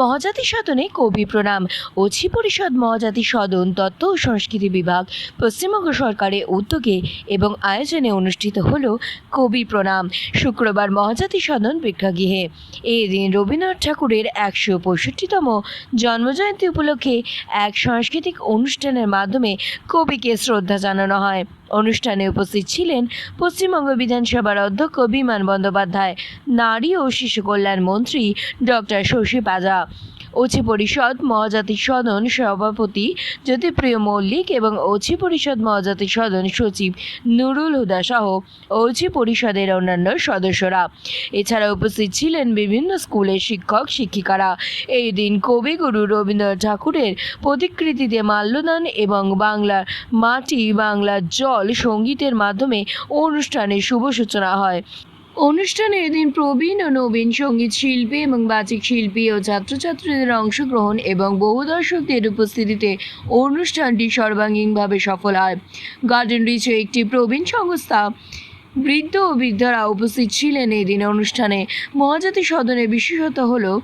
মহাজাতি সদনে কবি প্রণাম। অছি পরিষদ মহাজাতি সদন তত্ত্ব ও সংস্কৃতি বিভাগ, পশ্চিমবঙ্গ সরকারের উদ্যোগে এবং আয়োজনে অনুষ্ঠিত হল কবি প্রণাম। শুক্রবার মহাজাতি সদন প্রেক্ষাগৃহে। এই দিন রবীন্দ্রনাথ ঠাকুরের একশো পঁয়ষট্টিতম জন্মজয়ন্তী উপলক্ষে এক সাংস্কৃতিক অনুষ্ঠানের মাধ্যমে কবিকে শ্রদ্ধা জানানো হয়। অনুষ্ঠানে উপস্থিত ছিলেন পশ্চিমবঙ্গ বিধানসভার অধ্যক্ষ বিমান বন্দ্যোপাধ্যায়, নারী ও শিশু কল্যাণ মন্ত্রী ডক্টর শশী পাজা। অচি পরিষদ মহাজাতি সদন সভাপতি জ্যোতিপ্রিয় মল্লিক এবং অচি পরিষদ মহাজাতি সদন সচিব নুরুল হুদা সহ অচি পরিষদের অন্যান্য সদস্যরা। এছাড়া উপস্থিত ছিলেন বিভিন্ন স্কুলের শিক্ষক, শিক্ষিকারা। এই দিন কবিগুরু রবীন্দ্রনাথ ঠাকুরের প্রতিকৃতিতে মাল্যদান এবং বাংলার মাটি বাংলার জল সঙ্গীতের মাধ্যমে অনুষ্ঠানের শুভ সূচনা হয়। অনুষ্ঠানে এদিন প্রবীণ ও নবীন সংগীত শিল্পী এবং বাচিক শিল্পী ও ছাত্রছাত্রীদের অংশগ্রহণ এবং বহু দর্শকদের উপস্থিতিতে অনুষ্ঠানটি সর্বাঙ্গীনভাবে সফল হয়। গার্ডেন রিচ একটি প্রবীণ সংস্থা বৃদ্ধ ও বৃদ্ধারা উপস্থিত ছিলেন এদিন দিন অনুষ্ঠানে। মহাজাতি সদনে বিশেষত হলো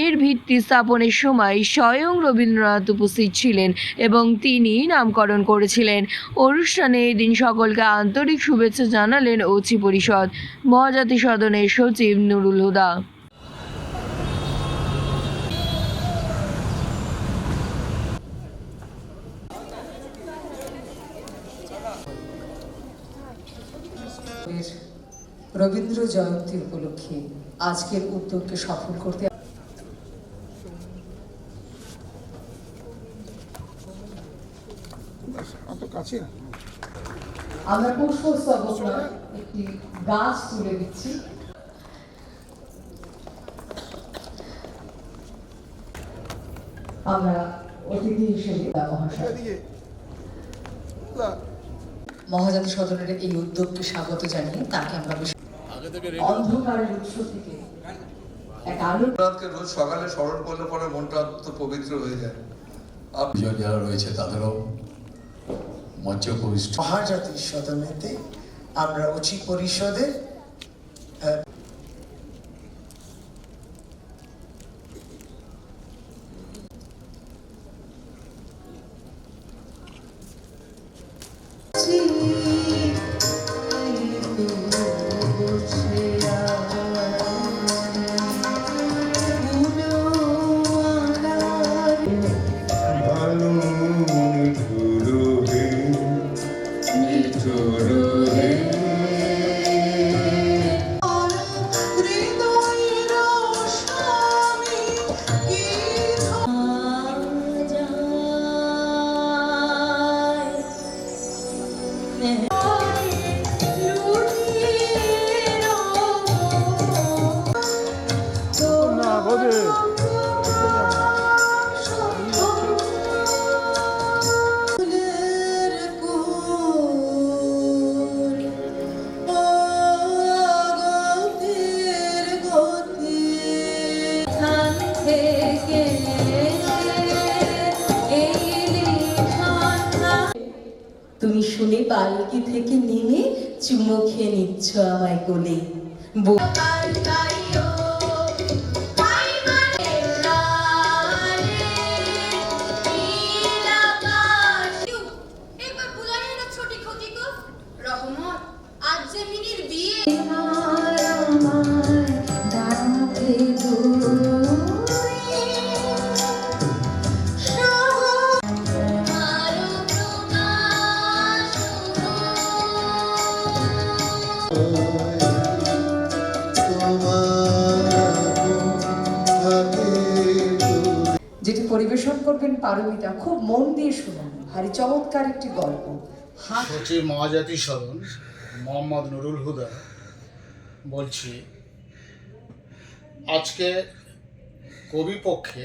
এর ভিত্তি স্থাপনের সময় স্বয়ং রবীন্দ্রনাথ উপস্থিত ছিলেন এবং তিনি নামকরণ করেছিলেন। অনুষ্ঠানে এদিন সকলকে আন্তরিক শুভেচ্ছা জানালেন ওচি পরিষদ মহাজাতি সদনের সচিব নুরুল হুদা। রবীন্দ্র জয়ন্তী উপলক্ষে আজকের উদ্যোগকে সফল করতে না আমরা পুষ্পস্তবক একটি গাছ তুলে দিচ্ছি। আমরা অতিথি হিসেবে মহাশয়। মহাজাতি সদনের এই উদ্যোগকে স্বাগত জানিয়ে তাকে আমরা অন্ধকারের উৎস থেকে রোজ সকালে স্মরণ করলে পরে মনটা অত্যন্ত পবিত্র হয়ে যায়। যারা রয়েছে তাদেরও মঞ্চ উপবিষ্ট মহাজাতির সদনেতে আমরা উচিত পরিষদের শুনে পালকি থেকে নেমে চুমো খেয়ে নিচ্ছ আমায় কোলে। পরিবেশন করবেন পারমিতা। খুব মন দিয়ে শুনুন। ভারী চমৎকার একটি গল্প। সচিব মহাজাতি সদন মোহাম্মদ নুরুল হুদা বলছি, আজকে কবি পক্ষে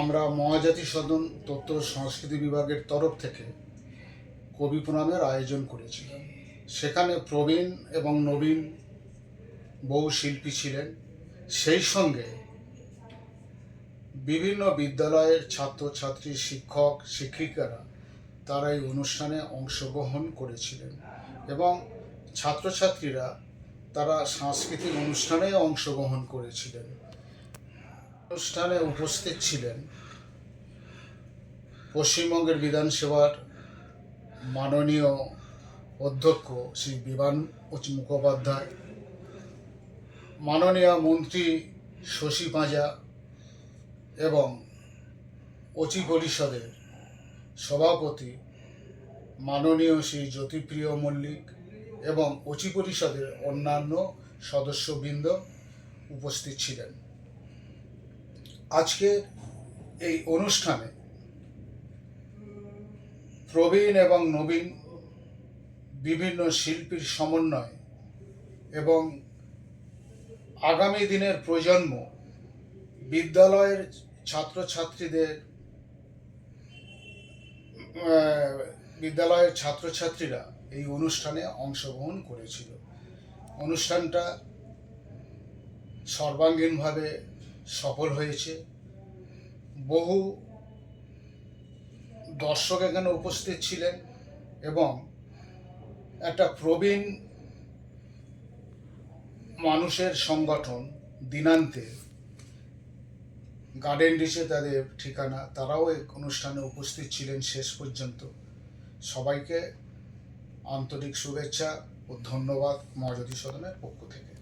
আমরা মহাজাতি সদন তথ্য সংস্কৃতি বিভাগের তরফ থেকে কবি প্রণামের আয়োজন করেছিলাম সেখানে প্রবীণ এবং নবীন বহু শিল্পী ছিলেন। সেই সঙ্গে বিভিন্ন বিদ্যালয়ের ছাত্রছাত্রী, শিক্ষক, শিক্ষিকারা তারা এই অনুষ্ঠানে অংশগ্রহণ করেছিলেন এবং ছাত্রছাত্রীরা তারা সাংস্কৃতিক অনুষ্ঠানে অংশগ্রহণ করেছিলেন। অনুষ্ঠানে উপস্থিত ছিলেন পশ্চিমবঙ্গের বিধানসভার মাননীয় অধ্যক্ষ শ্রী বিমান মুখোপাধ্যায়, মাননীয় মন্ত্রী শশী পাঁজা এবং অচি পরিষদের সভাপতি মাননীয় শ্রী জ্যোতিপ্রিয় মল্লিক এবং অচি পরিষদের অন্যান্য সদস্যবৃন্দ উপস্থিত ছিলেন। আজকের এই অনুষ্ঠানে প্রবীণ এবং নবীন বিভিন্ন শিল্পীর সমন্বয় এবং আগামী দিনের প্রজন্ম বিদ্যালয়ের ছাত্রছাত্রীদের বিদ্যালয়ের ছাত্রছাত্রীরা এই অনুষ্ঠানে অংশগ্রহণ করেছিল। অনুষ্ঠানটা সর্বাঙ্গীনভাবে সফল হয়েছে। বহু দর্শক এখানে উপস্থিত ছিলেন এবং একটা প্রবীণ মানুষের সংগঠন দিনান্তে গার্ডেন ডিশে তাদের ঠিকানা, তারাও এক অনুষ্ঠানে উপস্থিত ছিলেন শেষ পর্যন্ত। সবাইকে আন্তরিক শুভেচ্ছা ও ধন্যবাদ মহাজ্যোতি সদনের পক্ষ থেকে।